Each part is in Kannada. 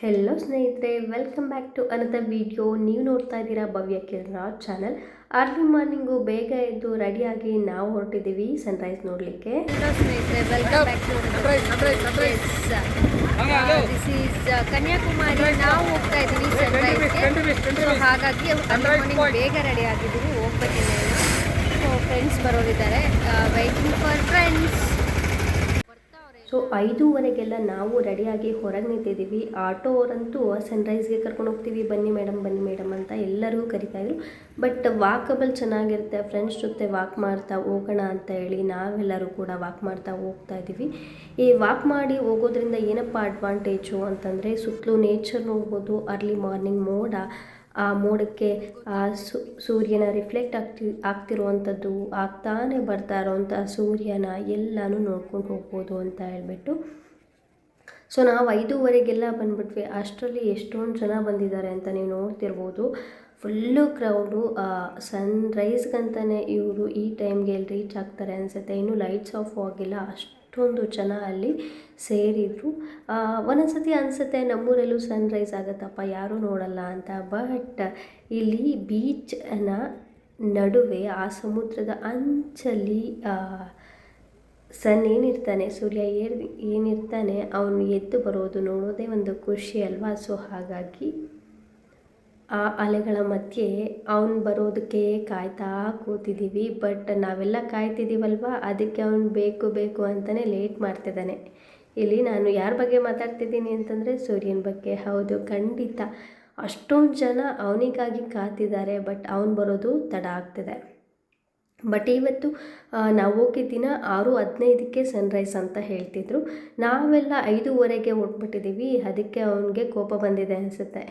ಹೆಲೋ ಸ್ನೇಹಿತರೆ welcome back to another video ನೀವು ನೋಡ್ತಾ ಇದ್ದೀರಾ Bhavya Kiran channel early morning ಬೇಗ ಎದ್ದು ರೆಡಿಯಾಗಿ ನಾವು ಹೊರಟಿದ್ದೀವಿ ಸನ್ರೈಸ್ ನೋಡಲಿಕ್ಕೆ. ಹಲೋ ಸ್ನೇಹಿತರೆ welcome back to this is Kanyakumari. ನಾವು ಹೋಗ್ತಾ ಇದ್ದೀವಿ ಸನ್ರೈಸ್ಗೆ ಹಾಗಾಗಿ ಮಾರ್ನಿಂಗ್ ಬೇಗ ರೆಡಿ ಆಗಿದ್ದೀವಿ ಹೋಗ್ಬೇಕಿಲ್ಲ ಸೊ ಫ್ರೆಂಡ್ಸ್ ಬರೋರಿದ್ದಾರೆ. ವೈಟಿಂಗ್ ಫಾರ್ ಫ್ರೆಂಡ್ಸ್ ಸೊ ಐದೂವರೆಗೆಲ್ಲ ನಾವು ರೆಡಿಯಾಗಿ ಹೊರಗೆ ನಿಂತಿದ್ದೀವಿ. ಆಟೋ ಅವರಂತೂ ಸನ್ರೈಸ್ಗೆ ಕರ್ಕೊಂಡು ಹೋಗ್ತೀವಿ. ಬನ್ನಿ ಮೇಡಮ್ ಬನ್ನಿ ಮೇಡಮ್ ಅಂತ ಎಲ್ಲರಿಗೂ ಕರಿತಾಯಿದ್ರು ಬಟ್ ವಾಕಬಲ್ ಚೆನ್ನಾಗಿರುತ್ತೆ. ಫ್ರೆಂಡ್ಸ್ ಜೊತೆ ವಾಕ್ ಮಾಡ್ತಾ ಹೋಗೋಣ ಅಂತ ಹೇಳಿ ನಾವೆಲ್ಲರೂ ಕೂಡ ವಾಕ್ ಮಾಡ್ತಾ ಹೋಗ್ತಾ ಇದ್ದೀವಿ. ಈ ವಾಕ್ ಮಾಡಿ ಹೋಗೋದ್ರಿಂದ ಏನಪ್ಪ ಅಡ್ವಾಂಟೇಜು ಅಂತಂದರೆ ಸುತ್ತಲೂ ನೇಚರ್ ನೋಡ್ಬೋದು. ಅರ್ಲಿ ಮಾರ್ನಿಂಗ್ ಮೋಡ ಆ ಮೋಡಕ್ಕೆ ಆ ಸೂರ್ಯನ ರಿಫ್ಲೆಕ್ಟ್ ಆಗ್ತಿ, ಆಗ್ತಿರುವಂಥದ್ದು, ಆಗ್ತಾನೆ ಬರ್ತಾ ಇರೋವಂಥ ಸೂರ್ಯನ ಎಲ್ಲನೂ ನೋಡ್ಕೊಂಡು ಹೋಗ್ಬೋದು ಅಂತ ಹೇಳ್ಬಿಟ್ಟು. ಸೊ ನಾವು ಐದೂವರೆಗೆಲ್ಲ ಬಂದ್ಬಿಟ್ವಿ. ಅಷ್ಟರಲ್ಲಿ ಎಷ್ಟೊಂದು ಜನ ಬಂದಿದ್ದಾರೆ ಅಂತ ನೀವು ನೋಡ್ತಿರ್ಬೋದು. ಫುಲ್ಲು ಕ್ರೌಡು ಸನ್ರೈಸ್ಗಂತಲೇ ಇವರು ಈ ಟೈಮ್ಗೆ ಎಲ್ಲಿ ರೀಚ್ ಆಗ್ತಾರೆ ಅನಿಸುತ್ತೆ. ಇನ್ನೂ ಲೈಟ್ಸ್ ಆಫ್ ಆಗಿಲ್ಲ. ಅಷ್ಟೊಂದು ಜನ ಅಲ್ಲಿ ಸೇರಿದರು. ಒಂದೊಂದ್ಸತಿ ಅನಿಸುತ್ತೆ ನಮ್ಮೂರಲ್ಲೂ ಸನ್ರೈಸ್ ಆಗುತ್ತಪ್ಪ, ಯಾರೂ ನೋಡಲ್ಲ ಅಂತ. ಬಟ್ ಇಲ್ಲಿ ಬೀಚ್ನ ನಡುವೆ ಆ ಸಮುದ್ರದ ಅಂಚಲ್ಲಿ ಸನ್ ಏನಿರ್ತಾನೆ, ಸೂರ್ಯ ಏರ್ ಏನಿರ್ತಾನೆ, ಅವನು ಎದ್ದು ಬರೋದು ನೋಡೋದೇ ಒಂದು ಖುಷಿ ಅಲ್ವಾ? ಸೊ ಹಾಗಾಗಿ ಆ ಅಲೆಗಳ ಮಧ್ಯೆ ಅವನು ಬರೋದಕ್ಕೆ ಕಾಯ್ತಾ ಕೂತಿದ್ದೀವಿ ಬಟ್ ನಾವೆಲ್ಲ ಕಾಯ್ತಿದ್ದೀವಲ್ವ ಅದಕ್ಕೆ ಅವನು ಬೇಕು ಬೇಕು ಅಂತಲೇ ಲೇಟ್ ಮಾಡ್ತಿದ್ದಾನೆ. ಇಲ್ಲಿ ನಾನು ಯಾರ ಬಗ್ಗೆ ಮಾತಾಡ್ತಿದ್ದೀನಿ ಅಂತಂದರೆ ಸೂರ್ಯನ ಬಗ್ಗೆ. ಹೌದು, ಖಂಡಿತ. ಅಷ್ಟೊಂದು ಜನ ಅವನಿಗಾಗಿ ಕಾತಿದ್ದಾರೆ ಬಟ್ ಅವನು ಬರೋದು ತಡ ಆಗ್ತಿದೆ. ಬಟ್ ಇವತ್ತು ನಾವು ಹೋಗಿದ್ದ ದಿನ ಆರು ಹದಿನೈದಕ್ಕೆ ಸನ್ರೈಸ್ ಅಂತ ಹೇಳ್ತಿದ್ರು. ನಾವೆಲ್ಲ ಐದೂವರೆಗೆ ಹೊಟ್ಬಿಟ್ಟಿದ್ದೀವಿ ಅದಕ್ಕೆ ಅವನಿಗೆ ಕೋಪ ಬಂದಿದೆ ಅನಿಸುತ್ತೆ.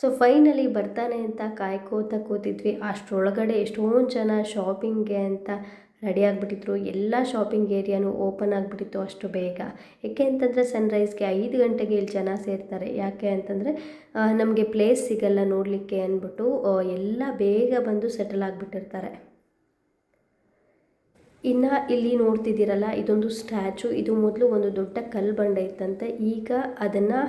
ಸೊ ಫೈನಲಿ ಬರ್ತಾನೆ ಅಂತ ಕಾಯ್ಕೋತ ಕೂತಿದ್ವಿ. ಅಷ್ಟರೊಳಗಡೆ ಎಷ್ಟೊಂದು ಜನ ಶಾಪಿಂಗ್ಗೆ ಅಂತ ರೆಡಿ ಆಗಿಬಿಟ್ಟಿದ್ರು. ಎಲ್ಲ ಶಾಪಿಂಗ್ ಏರಿಯಾನು ಓಪನ್ ಆಗಿಬಿಟ್ಟಿತ್ತು ಅಷ್ಟು ಬೇಗ. ಯಾಕೆ ಅಂತಂದರೆ ಸನ್ರೈಸ್ಗೆ ಐದು ಗಂಟೆಗೆ ಇಲ್ಲಿ ಜನ ಸೇರ್ತಾರೆ. ಯಾಕೆ ಅಂತಂದರೆ ನಮಗೆ ಪ್ಲೇಸ್ ಸಿಗಲ್ಲ ನೋಡಲಿಕ್ಕೆ ಅಂದ್ಬಿಟ್ಟು ಎಲ್ಲ ಬೇಗ ಬಂದು ಸೆಟಲ್ ಆಗಿಬಿಟ್ಟಿರ್ತಾರೆ. ಇನ್ನು ಇಲ್ಲಿ ನೋಡ್ತಿದ್ದೀರಲ್ಲ, ಇದೊಂದು ಸ್ಟ್ಯಾಚು, ಇದು ಮೊದಲು ಒಂದು ದೊಡ್ಡ ಕಲ್ಲು ಬಂಡೆ ಇತ್ತಂತೆ. ಈಗ ಅದನ್ನು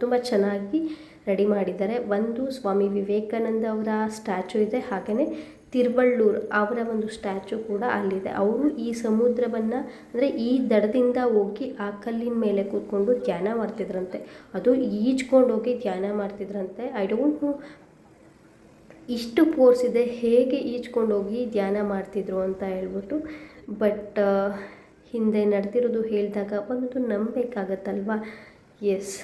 ತುಂಬ ಚೆನ್ನಾಗಿ ರೆಡಿ ಮಾಡಿದ್ದಾರೆ. ಒಂದು ಸ್ವಾಮಿ ವಿವೇಕಾನಂದ ಅವರ ಸ್ಟ್ಯಾಚು ಇದೆ ಹಾಗೆಯೇ ತಿರುವಳ್ಳೂರು ಅವರ ಒಂದು ಸ್ಟ್ಯಾಚು ಕೂಡ ಅಲ್ಲಿದೆ. ಅವರು ಈ ಸಮುದ್ರವನ್ನು, ಅಂದರೆ ಈ ದಡದಿಂದ ಹೋಗಿ ಆ ಕಲ್ಲಿನ ಮೇಲೆ ಕೂತ್ಕೊಂಡು ಧ್ಯಾನ ಮಾಡ್ತಿದ್ರಂತೆ. ಅದು ಈಜ್ಕೊಂಡು ಹೋಗಿ ಧ್ಯಾನ ಮಾಡ್ತಿದ್ರಂತೆ. ಐ ಡೋಂಟ್ ನೋ ಇಷ್ಟು ಫೋರ್ಸ್ ಇದೆ, ಹೇಗೆ ಈಜ್ಕೊಂಡು ಹೋಗಿ ಧ್ಯಾನ ಮಾಡ್ತಿದ್ರು ಅಂತ ಹೇಳ್ಬಿಟ್ಟು ಬಟ್ ಹಿಂದೆ ನಡೆದಿರೋದು ಹೇಳಿದಾಗ ಒಂದು ನಂಬಬೇಕಾಗತ್ತಲ್ವ? ಎಸ್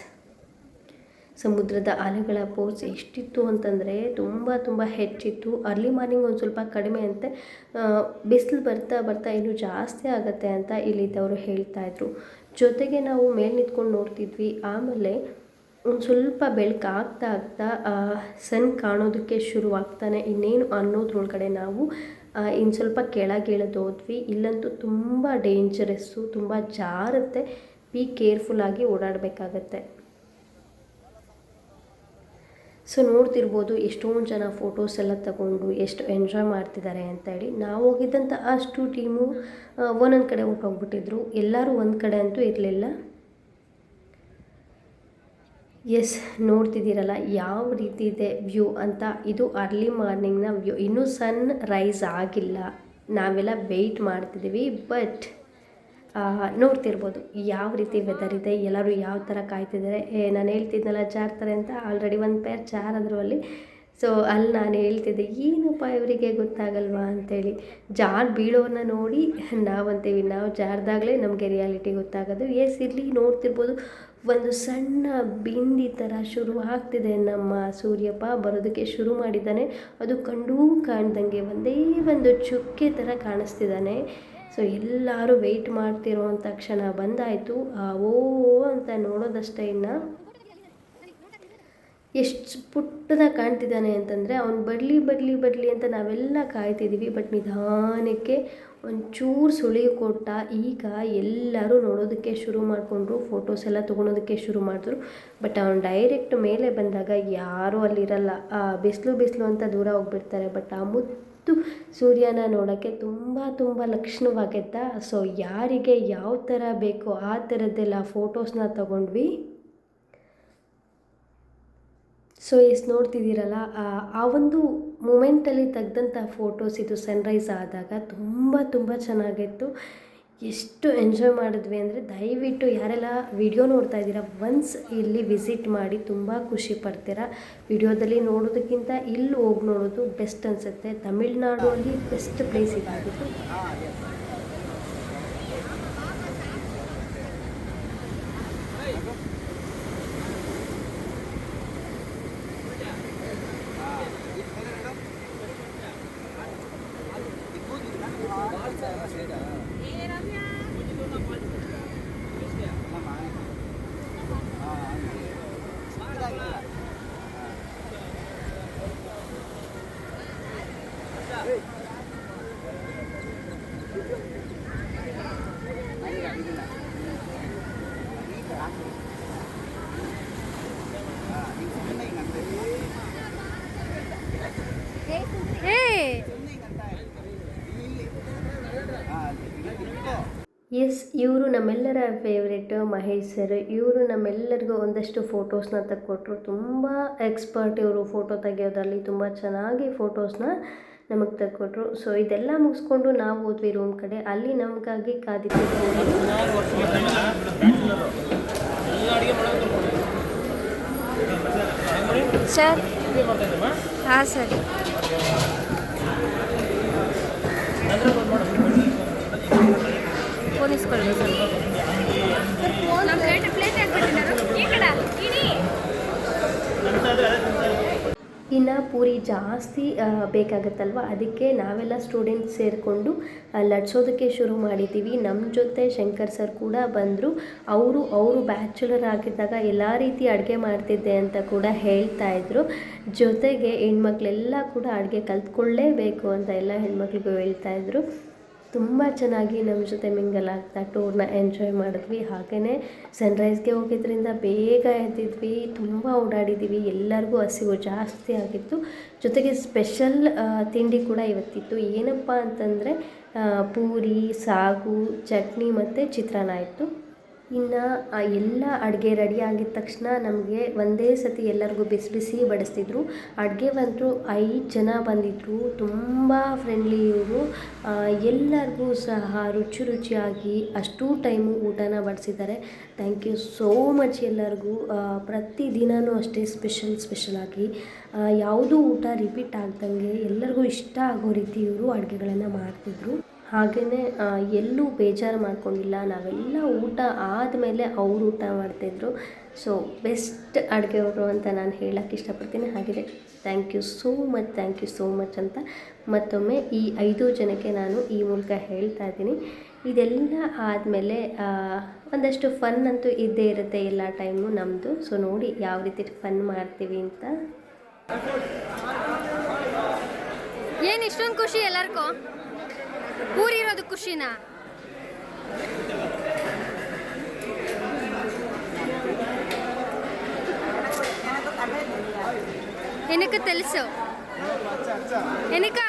ಸಮುದ್ರದ ಅಲೆಗಳ ಪೋರ್ಸ್ ಎಷ್ಟಿತ್ತು ಅಂತಂದರೆ ತುಂಬ ತುಂಬ ಹೆಚ್ಚಿತ್ತು. ಅರ್ಲಿ ಮಾರ್ನಿಂಗ್ ಒಂದು ಸ್ವಲ್ಪ ಕಡಿಮೆ ಅಂತೆ. ಬಿಸಿಲು ಬರ್ತಾ ಬರ್ತಾ ಇನ್ನೂ ಜಾಸ್ತಿ ಆಗುತ್ತೆ ಅಂತ ಇಲ್ಲಿದ್ದವರು ಹೇಳ್ತಾಯಿದ್ರು ಜೊತೆಗೆ ನಾವು ಮೇಲೆ ನಿಂತ್ಕೊಂಡು ನೋಡ್ತಿದ್ವಿ. ಆಮೇಲೆ ಒಂದು ಸ್ವಲ್ಪ ಬೆಳ್ಕು ಆಗ್ತಾ ಆಗ್ತಾ ಸನ್ ಕಾಣೋದಕ್ಕೆ ಶುರುವಾಗ್ತಾನೆ. ಇನ್ನೇನು ಅನ್ನೋದ್ರೊಳಗಡೆ ನಾವು ಇನ್ನು ಸ್ವಲ್ಪ ಕೆಳಗೆ ಇಳಿದು ಹೋದ್ವಿ. ಇಲ್ಲಂತೂ ತುಂಬ ಡೇಂಜರಸ್ಸು ತುಂಬ ಜಾರುತ್ತೆ. ಬಿ ಕೇರ್ಫುಲ್ಲಾಗಿ ಓಡಾಡಬೇಕಾಗತ್ತೆ. ಸೊ ನೋಡ್ತಿರ್ಬೋದು, ಎಷ್ಟೊಂದು ಜನ ಫೋಟೋಸ್ ಎಲ್ಲ ತಗೊಂಡು ಎಷ್ಟು ಎಂಜಾಯ್ ಮಾಡ್ತಿದ್ದಾರೆ ಅಂತ ಹೇಳಿ. ನಾವು ಹೋಗಿದ್ದಂಥ ಅಷ್ಟು ಟೀಮು ಒಂದೊಂದು ಕಡೆ ಹೊಟ್ಟೋಗ್ಬಿಟ್ಟಿದ್ರು ಎಲ್ಲರೂ ಒಂದು ಕಡೆ ಅಂತೂ ಇರಲಿಲ್ಲ. ಎಸ್, ನೋಡ್ತಿದ್ದೀರಲ್ಲ, ಯಾವ ರೀತಿ ಇದೆ ವ್ಯೂ ಅಂತ. ಇದು ಅರ್ಲಿ ಮಾರ್ನಿಂಗ್ನ ವ್ಯೂ. ಇನ್ನೂ ಸನ್ ರೈಸ್ ಆಗಿಲ್ಲ. ನಾವೆಲ್ಲ ವೆಯ್ಟ್ ಮಾಡ್ತಿದ್ದೀವಿ, ಬಟ್ ನೋಡ್ತಿರ್ಬೋದು ಯಾವ ರೀತಿ ವೆದರ್ ಇದೆ, ಎಲ್ಲರೂ ಯಾವ ಥರ ಕಾಯ್ತಿದ್ದಾರೆ. ನಾನು ಹೇಳ್ತಿದ್ನಲ್ಲ ಜಾರ್ತಾರೆ ಅಂತ. ಆಲ್ರೆಡಿ ಒಂದು ಪೇರ್ ಚಾರ್ ಅದರಲ್ಲಿ ಸೊ, ಅಲ್ಲಿ ನಾನು ಹೇಳ್ತಿದ್ದೆ ಏನಪ್ಪ ಇವರಿಗೆ ಗೊತ್ತಾಗಲ್ವಾ? ಅಂತೇಳಿ. ಜಾರ್ ಬೀಳೋರನ್ನ ನೋಡಿ, ನಾವಂತೀವಿ. ನಾವು ಜಾರ್ದಾಗಲೇ ನಮಗೆ ರಿಯಾಲಿಟಿ ಗೊತ್ತಾಗೋದು. ಎಸ್, ಇರಲಿ, ನೋಡ್ತಿರ್ಬೋದು. ಒಂದು ಸಣ್ಣ ಬಿಂದಿ ಥರ ಶುರು ಆಗ್ತಿದೆ. ನಮ್ಮ ಸೂರ್ಯಪ್ಪ ಬರೋದಕ್ಕೆ ಶುರು ಮಾಡಿದ್ದಾನೆ. ಅದು ಕಂಡೂ ಕಾಣ್ದಂಗೆ ಒಂದೇ ಒಂದು ಚುಕ್ಕೆ ಥರ ಕಾಣಿಸ್ತಿದ್ದಾನೆ. ಸೊ ಎಲ್ಲರೂ ವೆಯ್ಟ್ ಮಾಡ್ತಿರೋವಂಥ ಕ್ಷಣ ಬಂದಾಯಿತು. ಆ, ಓ ಅಂತ ನೋಡೋದಷ್ಟೇ ಇನ್ನು. ಎಷ್ಟು ಪುಟ್ಟದ ಕಾಣ್ತಿದ್ದಾನೆ ಅಂತಂದರೆ, ಅವ್ನು ಬರಲಿ ಬರಲಿ ಬರಲಿ ಅಂತ ನಾವೆಲ್ಲ ಕಾಯ್ತಿದ್ದೀವಿ ಬಟ್ ನಿಧಾನಕ್ಕೆ ಒಂಚೂರು ಸುಳಿವು ಕೊಟ್ಟ ಈಗ ಎಲ್ಲರೂ ನೋಡೋದಕ್ಕೆ ಶುರು ಮಾಡಿಕೊಂಡ್ರು ಫೋಟೋಸ್ ಎಲ್ಲ ತೊಗೊಳೋದಕ್ಕೆ ಶುರು ಮಾಡಿದ್ರು. ಬಟ್ ಅವ್ನು ಡೈರೆಕ್ಟ್ ಮೇಲೆ ಬಂದಾಗ ಯಾರೂ ಅಲ್ಲಿರಲ್ಲ. ಬಿಸಿಲು ಬಿಸಿಲು ಅಂತ ದೂರ ಹೋಗ್ಬಿಡ್ತಾರೆ. ಬಟ್ ಆ ಮುತ್ತು ಸೂರ್ಯನ ನೋಡೋಕ್ಕೆ ತುಂಬ ತುಂಬ ಲಕ್ಷಣವಾಗಿದ್ದ. ಸೊ ಯಾರಿಗೆ ಯಾವ ಥರ ಬೇಕೋ ಆ ಥರದ್ದೆಲ್ಲ ಫೋಟೋಸ್ನ ತಗೊಂಡ್ವಿ. ಸೊ ಎಸ್ ನೋಡ್ತಿದ್ದೀರಲ್ಲ, ಆ- ಒಂದು ಮೂಮೆಂಟಲ್ಲಿ ತೆಗೆದಂಥ ಫೋಟೋಸ್ ಇದು ಸನ್ರೈಸ್ ಆದಾಗ ತುಂಬ ತುಂಬ ಚೆನ್ನಾಗಿತ್ತು. ಎಷ್ಟು ಎಂಜಾಯ್ ಮಾಡಿದ್ವಿ ಅಂದರೆ ದಯವಿಟ್ಟು ಯಾರೆಲ್ಲ ವಿಡಿಯೋ ನೋಡ್ತಾ ಇದ್ದೀರಾ ಒನ್ಸ್ ಇಲ್ಲಿ ವಿಸಿಟ್ ಮಾಡಿ ತುಂಬ ಖುಷಿ ಪಡ್ತೀರಾ. ವಿಡಿಯೋದಲ್ಲಿ ನೋಡೋದಕ್ಕಿಂತ ಇಲ್ಲಿ ಹೋಗಿ ನೋಡೋದು ಬೆಸ್ಟ್ ಅನಿಸುತ್ತೆ. ತಮಿಳ್ನಾಡು ಅಲ್ಲಿ ಬೆಸ್ಟ್ ಪ್ಲೇಸ್ ಇದಾಗಿತ್ತು ಎಸ್, ಇವರು ನಮ್ಮೆಲ್ಲರ ಫೇವ್ರೆಟ್ ಮಹೇಶ್ ಸರ್ ಇವರು ನಮ್ಮೆಲ್ಲರಿಗೂ ಒಂದಷ್ಟು ಫೋಟೋಸ್ನ ತಕ್ಕೊಟ್ರು ತುಂಬ ಎಕ್ಸ್ಪರ್ಟ್ ಇವರು ಫೋಟೋ ತೆಗೆಯೋದ್ರಲ್ಲಿ ತುಂಬ ಚೆನ್ನಾಗಿ ಫೋಟೋಸ್ನ ನಮಗೆ ತೆಕ್ಕೊಟ್ರು ಸೊ ಇದೆಲ್ಲ ಮುಗಿಸ್ಕೊಂಡು ನಾವು ಹೋದ್ವಿ ರೂಮ್ ಕಡೆ. ಅಲ್ಲಿ ನಮಗಾಗಿ ಕಾದಿತ್ತು ಸರ್, ಹಾಂ ಸರ್. ಫೋನ್ ಇಸ್ಕೊಳ್ಬೇಕು ಇನ್ನು ಪೂರಿ ಜಾಸ್ತಿ ಬೇಕಾಗತ್ತಲ್ವ? ಅದಕ್ಕೆ ನಾವೆಲ್ಲ ಸ್ಟೂಡೆಂಟ್ಸ್ ಸೇರಿಕೊಂಡು ಲಟ್ಸೋದಕ್ಕೆ ಶುರು ಮಾಡಿದ್ದೀವಿ ನಮ್ಮ ಜೊತೆ ಶಂಕರ್ ಸರ್ ಕೂಡ ಬಂದರು. ಅವರು ಅವರು ಬ್ಯಾಚುಲರ್ ಆಗಿದ್ದಾಗ ಎಲ್ಲ ರೀತಿ ಅಡುಗೆ ಮಾಡ್ತಿದ್ದೆ ಅಂತ ಕೂಡ ಹೇಳ್ತಾ ಇದ್ರು. ಜೊತೆಗೆ ಹೆಣ್ಮಕ್ಳೆಲ್ಲ ಕೂಡ ಅಡುಗೆ ಕಲ್ತ್ಕೊಳ್ಳೇಬೇಕು ಅಂತ ಎಲ್ಲ ಹೆಣ್ಮಕ್ಳಿಗೂ ಹೇಳ್ತಾ ಇದ್ರು. ತುಂಬ ಚೆನ್ನಾಗಿ ನಮ್ಮ ಜೊತೆ ಮಿಂಗಲ್ ಆಗ್ತಾ ಟೂರ್ನ ಎಂಜಾಯ್ ಮಾಡಿದ್ವಿ. ಹಾಗೆಯೇ ಸನ್ರೈಸ್ಗೆ ಹೋಗಿದ್ದರಿಂದ ಬೇಗ ಎದ್ದಿದ್ವಿ, ತುಂಬ ಓಡಾಡಿದ್ದೀವಿ ಎಲ್ಲರಿಗೂ ಹಸಿವು ಜಾಸ್ತಿ ಆಗಿತ್ತು. ಜೊತೆಗೆ ಸ್ಪೆಷಲ್ ತಿಂಡಿ ಕೂಡ ಇವತ್ತಿತ್ತು. ಏನಪ್ಪ ಅಂತಂದರೆ ಪೂರಿ, ಸಾಗು, ಚಟ್ನಿ ಮತ್ತು ಚಿತ್ರಾನ್ನ ಇತ್ತು. ಇನ್ನು ಎಲ್ಲ ಅಡುಗೆ ರೆಡಿ ಆಗಿದ ತಕ್ಷಣ ನಮಗೆ ಒಂದೇ ಸತಿ ಎಲ್ಲರಿಗೂ ಬಿಸಿ ಬಿಸಿ ಬಡಿಸ್ತಿದ್ರು. ಅಡುಗೆ ಬಂದರು ಐದು ಜನ ಬಂದಿದ್ದರು ತುಂಬ ಫ್ರೆಂಡ್ಲಿ ಇವರು. ಎಲ್ಲರಿಗೂ ಸಹ ರುಚಿ ರುಚಿಯಾಗಿ ಅಷ್ಟೂ ಟೈಮು ಊಟನ ಬಡಿಸಿದ್ದಾರೆ. ಥ್ಯಾಂಕ್ ಯು ಸೋ ಮಚ್ ಎಲ್ಲರಿಗೂ. ಪ್ರತಿದಿನವೂ ಅಷ್ಟೇ ಸ್ಪೆಷಲ್ ಸ್ಪೆಷಲಾಗಿ ಯಾವುದೂ ಊಟ ರಿಪೀಟ್ ಆಗ್ದಂಗೆ ಎಲ್ಲರಿಗೂ ಇಷ್ಟ ಆಗೋ ರೀತಿ ಇವರು ಅಡುಗೆಗಳನ್ನು ಮಾಡ್ತಿದ್ರು. ಹಾಗೆಯೇ ಎಲ್ಲೂ ಬೇಜಾರು ಮಾಡ್ಕೊಂಡಿಲ್ಲ. ನಾವೆಲ್ಲ ಊಟ ಆದಮೇಲೆ ಅವರು ಊಟ ಮಾಡ್ತಿದ್ರು. ಸೊ ಬೆಸ್ಟ್ ಅಡುಗೆಯವರು ಅಂತ ನಾನು ಹೇಳೋಕ್ಕೆ ಇಷ್ಟಪಡ್ತೀನಿ. ಹಾಗೆಯೇ thank you so much thank you so much ಅಂತ ಮತ್ತೊಮ್ಮೆ ಈ ಐದು ಜನಕ್ಕೆ ನಾನು ಈ ಮೂಲಕ ಹೇಳ್ತಾ ಇದ್ದೀನಿ. ಇದೆಲ್ಲ ಆದಮೇಲೆ ಒಂದಷ್ಟು ಫನ್ ಅಂತೂ ಇದ್ದೇ ಇರುತ್ತೆ ಎಲ್ಲ ಟೈಮು ನಮ್ಮದು ಸೊ ನೋಡಿ ಯಾವ ರೀತಿ ಫನ್ ಮಾಡ್ತೀವಿ ಅಂತ. ಏನು ಇಷ್ಟೊಂದು ಖುಷಿ ಎಲ್ಲರಿಗೂ? ಊರಿರೋದು ಖುಷಿನಾ ఎనక తెలుసు వెనక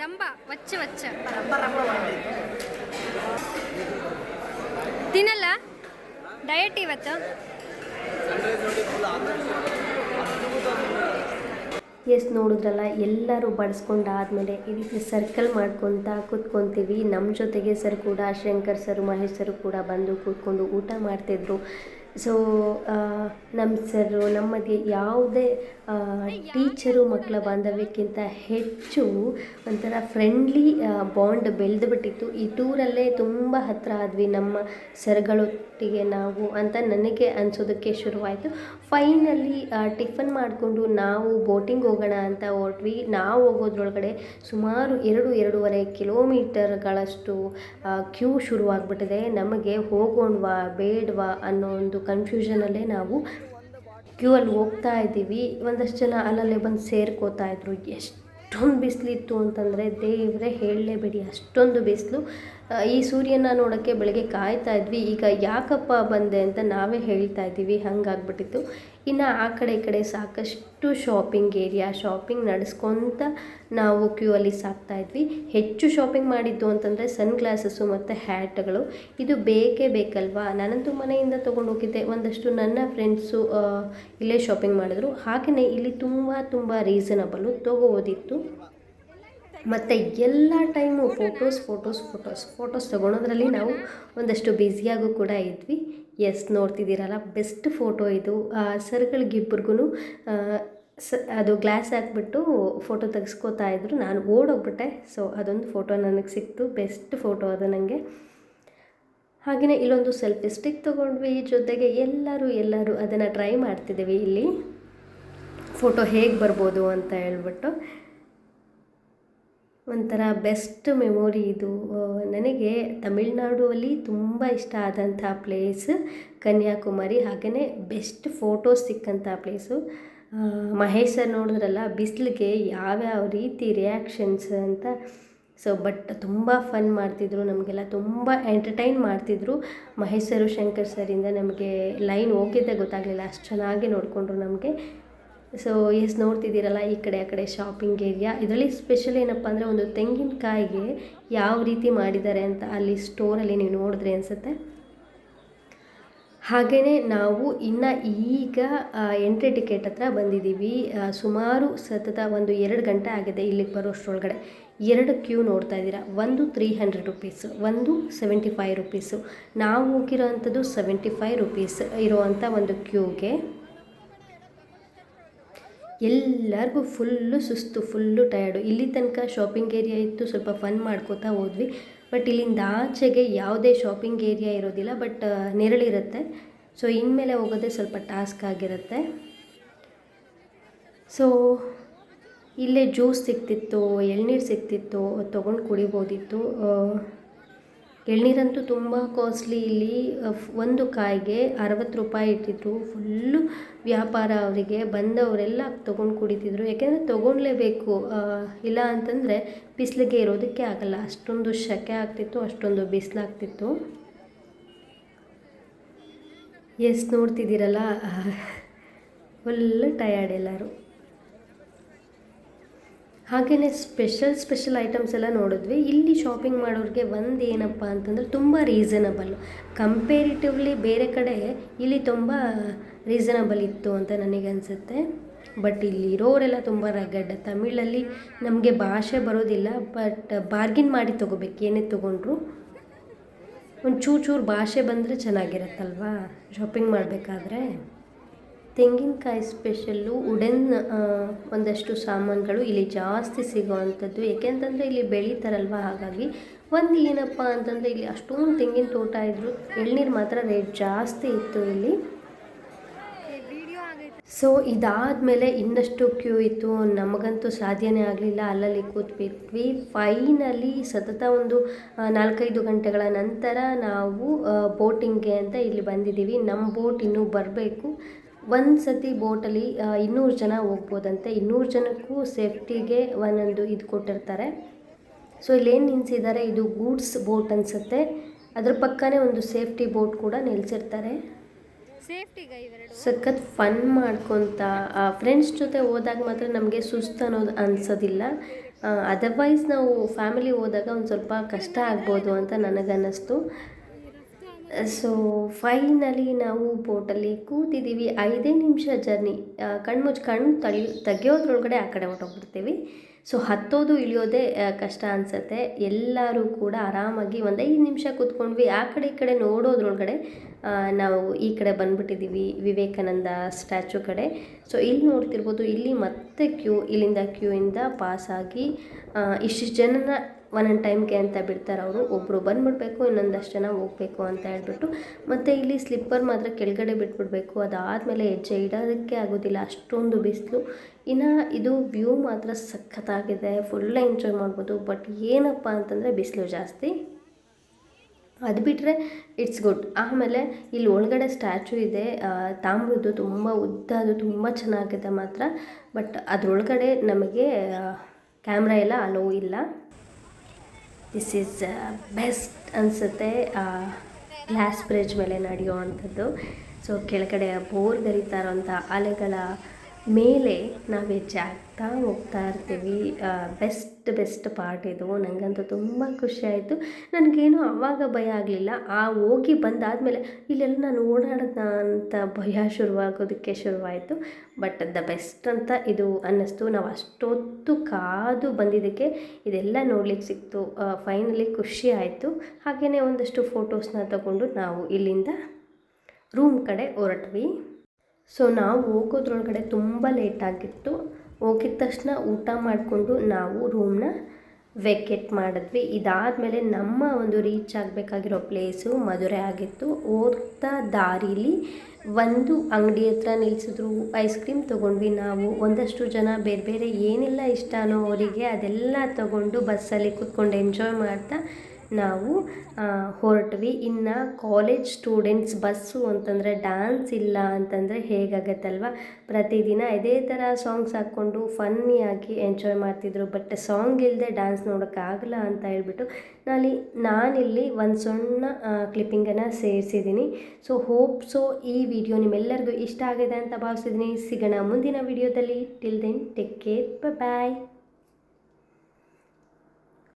రంబ వచ్చ వచ్చ ತಿನ್ನಲ್ಲ ಡಯಟ್ ಇವತ್ತು ಎಸ್ ನೋಡಿದ್ರಲ್ಲ, ಎಲ್ಲರೂ ಬಳಸ್ಕೊಂಡಾದ್ಮೇಲೆ ಈ ರೀತಿ ಸರ್ಕಲ್ ಮಾಡ್ಕೊತಾ ಕೂತ್ಕೊತೀವಿ. ನಮ್ಮ ಜೊತೆಗೆ ಸರ್ ಕೂಡ, ಶಂಕರ್ ಸರ್ ಮಹೇಶ್ ಸರ್ ಕೂಡ ಬಂದು ಕೂತ್ಕೊಂಡು ಊಟ ಮಾಡ್ತಿದ್ರು. ಸೊ ನಮ್ಮ ಸರು ಮಧ್ಯೆ ಯಾವುದೇ ಟೀಚರು ಮಕ್ಕಳ ಬಾಂಧವ್ಯಕ್ಕಿಂತ ಹೆಚ್ಚು ಒಂಥರ ಫ್ರೆಂಡ್ಲಿ ಬಾಂಡ್ ಬೆಳೆದು ಬಿಟ್ಟಿತ್ತು ಈ ಟೂರಲ್ಲೇ ತುಂಬ ಹತ್ತಿರ ಆದ್ವಿ. ನಮ್ಮ ಸರ್ಗಳೊಟ್ಟಿಗೆ ನಾವು ಅಂತ ನನಗೆ ಅನಿಸೋದಕ್ಕೆ ಶುರುವಾಯಿತು. ಫೈನಲಿ ಟಿಫನ್ ಮಾಡಿಕೊಂಡು ನಾವು ಬೋಟಿಂಗ್ ಹೋಗೋಣ ಅಂತ ಹೊರಟ್ವಿ. ನಾವು ಹೋಗೋದ್ರೊಳಗಡೆ ಸುಮಾರು ಎರಡು, ಎರಡೂವರೆ ಕಿಲೋಮೀಟರ್ಗಳಷ್ಟು ಕ್ಯೂ ಶುರುವಾಗ್ಬಿಟ್ಟಿದೆ. ನಮಗೆ ಹೋಗೋಣವಾ, ಬೇಡವಾ ಅನ್ನೋ ಒಂದು ಕನ್ಫ್ಯೂಷನಲ್ಲೇ ನಾವು ಕ್ಯೂ ಅಲ್ಲಿ ಹೋಗ್ತಾ ಇದ್ದೀವಿ. ಒಂದಷ್ಟು ಜನ ಅಲ್ಲಲ್ಲೇ ಬಂದು ಸೇರ್ಕೋತಾ ಇದ್ರು. ಎಷ್ಟೊಂದು ಬಿಸಿಲಿತ್ತು ಅಂತಂದರೆ ದೇವರೇ ಹೇಳಲೇಬೇಡಿ ಅಷ್ಟೊಂದು ಬಿಸಿಲು. ಈ ಸೂರ್ಯನ ನೋಡೋಕ್ಕೆ ಬೆಳಗ್ಗೆ ಕಾಯ್ತಾ ಇದ್ವಿ. ಈಗ ಯಾಕಪ್ಪ ಬಂದೆ ಅಂತ ನಾವೇ ಹೇಳ್ತಾ ಇದ್ದೀವಿ. ಹಂಗಾಗ್ಬಿಟ್ಟಿತ್ತು. ಇನ್ನು ಆ ಕಡೆ ಈ ಕಡೆ ಸಾಕಷ್ಟು ಶಾಪಿಂಗ್ ಏರಿಯಾ ಶಾಪಿಂಗ್ ನಡೆಸ್ಕೊತ ನಾವು ಕ್ಯೂ ಅಲ್ಲಿ ಸಾಕ್ತಾ ಇದ್ವಿ. ಹೆಚ್ಚು ಶಾಪಿಂಗ್ ಮಾಡಿದ್ದು ಅಂತಂದರೆ ಸನ್ ಗ್ಲಾಸಸ್ಸು ಮತ್ತು ಹ್ಯಾಟ್ಗಳು ಇದು ಬೇಕೇ ಬೇಕಲ್ವಾ? ನಾನಂತೂ ಮನೆಯಿಂದ ತೊಗೊಂಡು ಹೋಗಿದ್ದೆ. ಒಂದಷ್ಟು ನನ್ನ ಫ್ರೆಂಡ್ಸು ಇಲ್ಲೇ ಶಾಪಿಂಗ್ ಮಾಡಿದ್ರು. ಹಾಗೆಯೇ ಇಲ್ಲಿ ತುಂಬ ತುಂಬ ರೀಸನಬಲ್ಲು ತೊಗೋದಿತ್ತು. ಮತ್ತು ಎಲ್ಲ time photos photos photos photos ತೊಗೊಳೋದ್ರಲ್ಲಿ ನಾವು ಒಂದಷ್ಟು ಬ್ಯುಸಿಯಾಗೂ ಕೂಡ ಇದ್ವಿ. ಎಸ್ ನೋಡ್ತಿದ್ದೀರಲ್ಲ ಬೆಸ್ಟ್ ಫೋಟೋ ಇದು. ಸರ್ಗಳಿಗಿಬ್ಬರಿಗೂ ಸ, ಅದು ಗ್ಲಾಸ್ ಹಾಕ್ಬಿಟ್ಟು ಫೋಟೋ ತೆಗೆಸ್ಕೋತಾ ಇದ್ರು. ನಾನು ಓಡೋಗ್ಬಿಟ್ಟೆ ಸೊ ಅದೊಂದು ಫೋಟೋ ನನಗೆ ಸಿಕ್ತು ಬೆಸ್ಟ್ ಫೋಟೋ ಅದು ನನಗೆ ಹಾಗೆಯೇ ಇಲ್ಲೊಂದು ಸೆಲ್ಫಿ ಸ್ಟಿಕ್ ತೊಗೊಂಡ್ವಿ. ಜೊತೆಗೆ ಎಲ್ಲರೂ ಎಲ್ಲರೂ ಅದನ್ನು ಟ್ರೈ ಮಾಡ್ತಿದ್ದೀವಿ ಇಲ್ಲಿ. ಫೋಟೋ ಹೇಗೆ ಬರ್ಬೋದು ಅಂತ ಹೇಳ್ಬಿಟ್ಟು. ಒಂಥರ ಬೆಸ್ಟ್ ಮೆಮೊರಿ ಇದು. ನನಗೆ ತಮಿಳ್ನಾಡುವಲ್ಲಿ ತುಂಬ ಇಷ್ಟ ಆದಂಥ ಪ್ಲೇಸ್ ಕನ್ಯಾಕುಮಾರಿ, ಹಾಗೆಯೇ ಬೆಸ್ಟ್ ಫೋಟೋಸ್ ಸಿಕ್ಕಂಥ ಪ್ಲೇಸು. ಮಹೇಶ್ ನೋಡಿದ್ರಲ್ಲ, ಬಿಸಿಲಿಗೆ ಯಾವ್ಯಾವ ರೀತಿ ರಿಯಾಕ್ಷನ್ಸ್ ಅಂತ. ಸೊ ಬಟ್ ತುಂಬ ಫನ್ ಮಾಡ್ತಿದ್ರು, ನಮಗೆಲ್ಲ ತುಂಬ ಎಂಟರ್ಟೈನ್ ಮಾಡ್ತಿದ್ರು. ಮಹೇಶ್ ಸರು, ಶಂಕರ್ ಸರಿಂದ ನಮಗೆ ಲೈನ್ ಹೋಗಿದ್ದೆ, ಗೊತ್ತಾಗಲಿಲ್ಲ. ಅಷ್ಟು ಚೆನ್ನಾಗಿ ನೋಡಿಕೊಂಡ್ರು ನಮಗೆ. ಸೊ ಎಸ್ ನೋಡ್ತಿದ್ದೀರಲ್ಲ, ಈ ಕಡೆ, ಆ ಕಡೆ ಶಾಪಿಂಗ್ ಏರಿಯಾ ಇದರಲ್ಲಿ ಸ್ಪೆಷಲ್ ಏನಪ್ಪ ಅಂದರೆ ಒಂದು ತೆಂಗಿನಕಾಯಿಗೆ ಯಾವ ರೀತಿ ಮಾಡಿದ್ದಾರೆ ಅಂತ ಅಲ್ಲಿ ಸ್ಟೋರಲ್ಲಿ ನೀವು ನೋಡಿದ್ರೆ ಅನಿಸುತ್ತೆ. ಹಾಗೆಯೇ ನಾವು ಇನ್ನು ಈಗ ಎಂಟ್ರಿ ಟಿಕೆಟ್ ಹತ್ರ ಬಂದಿದ್ದೀವಿ. ಸುಮಾರು ಸತತ ಒಂದು ಎರಡು ಗಂಟೆ ಆಗಿದೆ ಇಲ್ಲಿಗೆ ಬರೋಷ್ಟರೊಳಗಡೆ ಎರಡು ಕ್ಯೂ ನೋಡ್ತಾ ಇದ್ದೀರಾ. ಒಂದು ತ್ರೀ ಹಂಡ್ರೆಡ್ ರುಪೀಸು ಒಂದು ಸೆವೆಂಟಿ ಫೈವ್ ರುಪೀಸು ನಾವು ಹೋಗಿರೋ ಅಂಥದ್ದು ಸೆವೆಂಟಿ ಫೈವ್ ರುಪೀಸ್ ಇರೋವಂಥ ಒಂದು ಕ್ಯೂಗೆ ಎಲ್ಲರಿಗೂ ಫುಲ್ಲು ಸುಸ್ತು, ಫುಲ್ಲು ಟಯರ್ಡು. ಇಲ್ಲಿ ತನಕ ಶಾಪಿಂಗ್ ಏರಿಯಾ ಇತ್ತು, ಸ್ವಲ್ಪ ಫನ್ ಮಾಡ್ಕೋತಾ ಹೋದ್ವಿ. ಬಟ್ ಇಲ್ಲಿಂದ ಆಚೆಗೆ ಯಾವುದೇ ಶಾಪಿಂಗ್ ಏರಿಯಾ ಇರೋದಿಲ್ಲ ಬಟ್ ನೆರಳಿರುತ್ತೆ ಸೊ ಇನ್ಮೇಲೆ ಹೋಗೋದೇ ಸ್ವಲ್ಪ ಟಾಸ್ಕ್ ಆಗಿರುತ್ತೆ. ಸೊ ಇಲ್ಲೇ ಜ್ಯೂಸ್ ಸಿಗ್ತಿತ್ತು, ಎಳ್ನೀರು ಸಿಗ್ತಿತ್ತು, ತೊಗೊಂಡು ಕುಡಿಬೋದಿತ್ತು. ಎಳ್ನೀರಂತೂ ತುಂಬ ಕಾಸ್ಟ್ಲಿ ಇಲ್ಲಿ ಒಂದು ಕಾಯಿಗೆ ಅರವತ್ತು ರೂಪಾಯಿ ಇಟ್ಟಿದ್ರು. ಫುಲ್ಲು ವ್ಯಾಪಾರ ಅವರಿಗೆ, ಬಂದವರೆಲ್ಲ ತೊಗೊಂಡು ಕುಡಿತಿದ್ರು. ಯಾಕೆಂದರೆ ತೊಗೊಳ್ಲೇಬೇಕು ಇಲ್ಲ ಅಂತಂದರೆ ಬಿಸಿಲಿಗೆ ಇರೋದಕ್ಕೆ ಆಗಲ್ಲ. ಅಷ್ಟೊಂದು ಶೆಕೆ ಆಗ್ತಿತ್ತು, ಅಷ್ಟೊಂದು ಬಿಸಿಲಾಗ್ತಿತ್ತು ಎಸ್ ನೋಡ್ತಿದ್ದೀರಲ್ಲ? ಫುಲ್ ಟಯರ್ಡ್ ಎಲ್ಲರೂ. ಹಾಗೆಯೇ ಸ್ಪೆಷಲ್ ಸ್ಪೆಷಲ್ ಐಟಮ್ಸ್ ಎಲ್ಲ ನೋಡಿದ್ವಿ. ಇಲ್ಲಿ ಶಾಪಿಂಗ್ ಮಾಡೋರಿಗೆ ಒಂದು ಏನಪ್ಪ ಅಂತಂದರೆ ತುಂಬ ರೀಸನಬಲ್ ಕಂಪೇರಿಟಿವ್ಲಿ ಬೇರೆ ಕಡೆ ಇಲ್ಲಿ ತುಂಬ ರೀಸನಬಲ್ ಇತ್ತು ಅಂತ ನನಗೆ ಅನಿಸುತ್ತೆ. ಬಟ್ ಇಲ್ಲಿ ಇರೋರೆಲ್ಲ ತುಂಬ ರಗಡ್ ತಮಿಳಲ್ಲಿ ನಮಗೆ ಭಾಷೆ ಬರೋದಿಲ್ಲ ಬಟ್ ಬಾರ್ಗಿನ್ ಮಾಡಿ ತೊಗೋಬೇಕು. ಏನೇ ತೊಗೊಂಡ್ರು ಒಂದು ಚೂರು ಚೂರು ಭಾಷೆ ಬಂದರೆ ಚೆನ್ನಾಗಿರುತ್ತಲ್ವಾ? ಶಾಪಿಂಗ್ ಮಾಡಬೇಕಾದ್ರೆ. ತೆಂಗಿನಕಾಯಿ ಸ್ಪೆಷಲ್ಲು ಉಡೆನ್ ಒಂದಷ್ಟು ಸಾಮಾನುಗಳು ಇಲ್ಲಿ ಜಾಸ್ತಿ ಸಿಗೋವಂಥದ್ದು. ಏಕೆಂತಂದರೆ ಇಲ್ಲಿ ಬೆಳೀತಾರಲ್ವ? ಹಾಗಾಗಿ ಒಂದು ಏನಪ್ಪ ಅಂತಂದರೆ ಇಲ್ಲಿ ಅಷ್ಟೊಂದು ತೆಂಗಿನ ತೋಟ ಇದ್ದರು ಎಳ್ನೀರು ಮಾತ್ರ ರೇಟ್ ಜಾಸ್ತಿ ಇತ್ತು ಇಲ್ಲಿ. ಸೊ ಇದಾದ ಸೊ ಇದಾದಮೇಲೆ ಇನ್ನಷ್ಟು ಕ್ಯೂ ಇತ್ತು. ನಮಗಂತೂ ಸಾಧ್ಯನೇ ಆಗಲಿಲ್ಲ. ಅಲ್ಲಲ್ಲಿ ಕೂತ್ಬಿಟ್ವಿ. ಫೈನಲಿ ಸತತ ಒಂದು ನಾಲ್ಕೈದು ಗಂಟೆಗಳ ನಂತರ ನಾವು ಬೋಟಿಂಗ್ಗೆ ಅಂತ ಇಲ್ಲಿ ಬಂದಿದ್ದೀವಿ. ನಮ್ಮ ಬೋಟ್ ಇನ್ನೂ ಬರಬೇಕು. ಒಂದು ಸತಿ ಬೋಟಲ್ಲಿ ಇನ್ನೂರು ಜನ ಹೋಗ್ಬೋದಂತೆ. ಇನ್ನೂರು ಜನಕ್ಕೂ ಸೇಫ್ಟಿಗೆ ಒಂದೊಂದು ಇದು ಕೊಟ್ಟಿರ್ತಾರೆ. ಸೊ ಇಲ್ಲೇನು ನಿಲ್ಲಿಸಿದ್ದಾರೆ ಇದು ಗೂಡ್ಸ್ ಬೋಟ್ ಅನಿಸುತ್ತೆ. ಅದ್ರ ಪಕ್ಕನೇ ಒಂದು ಸೇಫ್ಟಿ ಬೋಟ್ ಕೂಡ ನಿಲ್ಲಿಸಿರ್ತಾರೆ ಸಖತ್ ಫನ್ ಮಾಡ್ಕೊತ ಫ್ರೆಂಡ್ಸ್ ಜೊತೆ ಹೋದಾಗ ಮಾತ್ರ ನಮಗೆ ಸುಸ್ತು ಅನ್ನೋದು ಅನಿಸೋದಿಲ್ಲ. ಅದರ್ವೈಸ್ ನಾವು ಫ್ಯಾಮಿಲಿ ಹೋದಾಗ ಒಂದು ಸ್ವಲ್ಪ ಕಷ್ಟ ಆಗ್ಬೋದು ಅಂತ ನನಗನ್ನಿಸ್ತು. ಸೊ ಫೈನಲಿ ನಾವು ಬೋಟಲ್ಲಿ ಕೂತಿದ್ದೀವಿ. ಐದೇ ನಿಮಿಷ ಜರ್ನಿ ಕಣ್ಮುಚ್ಚಿ ಕಣ್ಣು ತಳಿ ತೆಗೆಯೋದ್ರೊಳಗಡೆ ಆ ಕಡೆ ಹೊರಟೋಗ್ಬಿಡ್ತೀವಿ. ಸೊ ಹತ್ತೋದು ಇಳಿಯೋದೇ ಕಷ್ಟ ಅನಿಸುತ್ತೆ. ಎಲ್ಲರೂ ಕೂಡ ಆರಾಮಾಗಿ ಒಂದು ಐದು ನಿಮಿಷ ಕೂತ್ಕೊಂಡ್ವಿ. ಆ ಕಡೆ ಈ ಕಡೆ ನೋಡೋದ್ರೊಳಗಡೆ ನಾವು ಈ ಕಡೆ ಬಂದುಬಿಟ್ಟಿದ್ದೀವಿ. ವಿವೇಕಾನಂದ ಸ್ಟ್ಯಾಚು ಕಡೆ. ಸೊ ಇಲ್ಲಿ ನೋಡ್ತಿರ್ಬೋದು, ಇಲ್ಲಿ ಮತ್ತೆ ಕ್ಯೂ, ಇಲ್ಲಿಂದ ಕ್ಯೂ ಇಂದ ಪಾಸಾಗಿ ಇಷ್ಟಿಷ್ಟು ಜನನ ಒಂದೊಂದು ಟೈಮ್ಗೆ ಅಂತ ಬಿಡ್ತಾರೆ ಅವರು. ಒಬ್ಬರು ಬಂದ್ಬಿಡ್ಬೇಕು, ಇನ್ನೊಂದಷ್ಟು ಜನ ಹೋಗಬೇಕು ಅಂತ ಹೇಳ್ಬಿಟ್ಟು. ಮತ್ತು ಇಲ್ಲಿ ಸ್ಲಿಪ್ಪರ್ ಮಾತ್ರ ಕೆಳಗಡೆ ಬಿಟ್ಬಿಡ್ಬೇಕು. ಅದಾದಮೇಲೆ ಹೆಜ್ಜೆ ಇಡೋದಕ್ಕೆ ಆಗೋದಿಲ್ಲ. ಅಷ್ಟೊಂದು ಬಿಸಿಲು. ಇನ್ನು ಇದು ವ್ಯೂ ಮಾತ್ರ ಸಖತ್ತಾಗಿದೆ. ಫುಲ್ ಎಂಜಾಯ್ ಮಾಡ್ಬೋದು. ಬಟ್ ಏನಪ್ಪ ಅಂತಂದರೆ ಬಿಸಿಲು ಜಾಸ್ತಿ. ಅದು ಬಿಟ್ಟರೆ ಇಟ್ಸ್ ಗುಡ್ ಆಮೇಲೆ ಇಲ್ಲಿ ಒಳಗಡೆ ಸ್ಟ್ಯಾಚು ಇದೆ. ತಾಮ್ರದ್ದು ತುಂಬ ಉದ್ದ, ಅದು ತುಂಬ ಚೆನ್ನಾಗಿದೆ ಮಾತ್ರ. ಬಟ್ ಅದರೊಳಗಡೆ ನಮಗೆ ಕ್ಯಾಮ್ರಾ ಎಲ್ಲ ಅಲೋ ಇಲ್ಲ. ದಿಸ್ ಈಸ್ ಬೆಸ್ಟ್ ಅನಿಸುತ್ತೆ ಗ್ಲಾಸ್ ಬ್ರಿಡ್ಜ್ ಮೇಲೆ ನಡೆಯುವಂಥದ್ದು. ಸೊ ಕೆಳಗಡೆ ಬೋರ್ ಗರಿತಾ ಇರುವಂಥ ಅಲೆಗಳ ಮೇಲೆ ನಾವು ಹೆಚ್ಚಾಗ್ತಾ ಹೋಗ್ತಾ ಇರ್ತೀವಿ. ಬೆಸ್ಟ್ ಬೆಸ್ಟ್ ಪಾರ್ಟ್ ಇದು. ನನಗಂತೂ ತುಂಬ ಖುಷಿ ಆಯಿತು. ನನಗೇನು ಆವಾಗ ಭಯ ಆಗಲಿಲ್ಲ. ಆ ಹೋಗಿ ಬಂದಾದಮೇಲೆ ಇಲ್ಲೆಲ್ಲ ನಾನು ಓಡಾಡೋದ ಅಂತ ಭಯ ಶುರುವಾಗೋದಕ್ಕೆ ಶುರುವಾಯಿತು. ಬಟ್ ದ ಬೆಸ್ಟ್ ಅಂತ ಇದು ಅನ್ನಿಸ್ತು. ನಾವು ಅಷ್ಟೊತ್ತು ಕಾದು ಬಂದಿದ್ದಕ್ಕೆ ಇದೆಲ್ಲ ನೋಡ್ಲಿಕ್ಕೆ ಸಿಕ್ತು. ಫೈನಲಿ ಖುಷಿ ಆಯಿತು. ಹಾಗೆಯೇ ಒಂದಷ್ಟು ಫೋಟೋಸ್ನ ತಗೊಂಡು ನಾವು ಇಲ್ಲಿಂದ ರೂಮ್ ಕಡೆ ಹೊರಟ್ವಿ. ಸೊ ನಾವು ಹೋಗೋದ್ರೊಳಗಡೆ ತುಂಬ ಲೇಟ್ ಆಗಿತ್ತು. ಹೋಗಿದ ತಕ್ಷಣ ಊಟ ಮಾಡಿಕೊಂಡು ನಾವು ರೂಮ್ನ ವೆಕೇಟ್ ಮಾಡಿದ್ವಿ. ಇದಾದಮೇಲೆ ನಮ್ಮ ಒಂದು ರೀಚ್ ಆಗಬೇಕಾಗಿರೋ ಪ್ಲೇಸು ಮಧುರೆ ಆಗಿತ್ತು. ಹೋಗ್ತಾ ದಾರೀಲಿ ಒಂದು ಅಂಗಡಿ ಹತ್ರ ನಿಲ್ಲಿಸಿದ್ರು ಐಸ್ ಕ್ರೀಮ್ ತೊಗೊಂಡ್ವಿ ನಾವು. ಒಂದಷ್ಟು ಜನ ಬೇರೆ ಬೇರೆ ಏನೆಲ್ಲ ಇಷ್ಟನೋ ಅವರಿಗೆ ಅದೆಲ್ಲ ತಗೊಂಡು ಬಸ್ಸಲ್ಲಿ ಕೂತ್ಕೊಂಡು ಎಂಜಾಯ್ ಮಾಡ್ತಾ ನಾವು ಹೊರಟ್ವಿ. ಇನ್ನು ಕಾಲೇಜ್ ಸ್ಟೂಡೆಂಟ್ಸ್ ಬಸ್ಸು ಅಂತಂದರೆ ಡ್ಯಾನ್ಸ್ ಇಲ್ಲ ಅಂತಂದರೆ ಹೇಗಾಗತ್ತಲ್ವ? ಪ್ರತಿದಿನ ಇದೇ ಥರ ಸಾಂಗ್ಸ್ ಹಾಕ್ಕೊಂಡು ಫನ್ನಿಯಾಗಿ ಎಂಜಾಯ್ ಮಾಡ್ತಿದ್ರು. ಬಟ್ ಸಾಂಗ್ ಇಲ್ಲದೆ ಡ್ಯಾನ್ಸ್ ನೋಡೋಕ್ಕಾಗಲ್ಲ ಅಂತ ಹೇಳ್ಬಿಟ್ಟು ನಾನು ನಾನಿಲ್ಲಿ ಒಂದು ಸಣ್ಣ ಕ್ಲಿಪ್ಪಿಂಗನ್ನು ಸೇರಿಸಿದ್ದೀನಿ ಸೊ ಹೋಪ್ ಸೊ ಈ ವಿಡಿಯೋ ನಿಮ್ಮೆಲ್ಲರಿಗೂ ಇಷ್ಟ ಆಗಿದೆ ಅಂತ ಭಾವಿಸಿದ್ದೀನಿ ಸಿಗೋಣ ಮುಂದಿನ ವಿಡಿಯೋದಲ್ಲಿ till then take care bye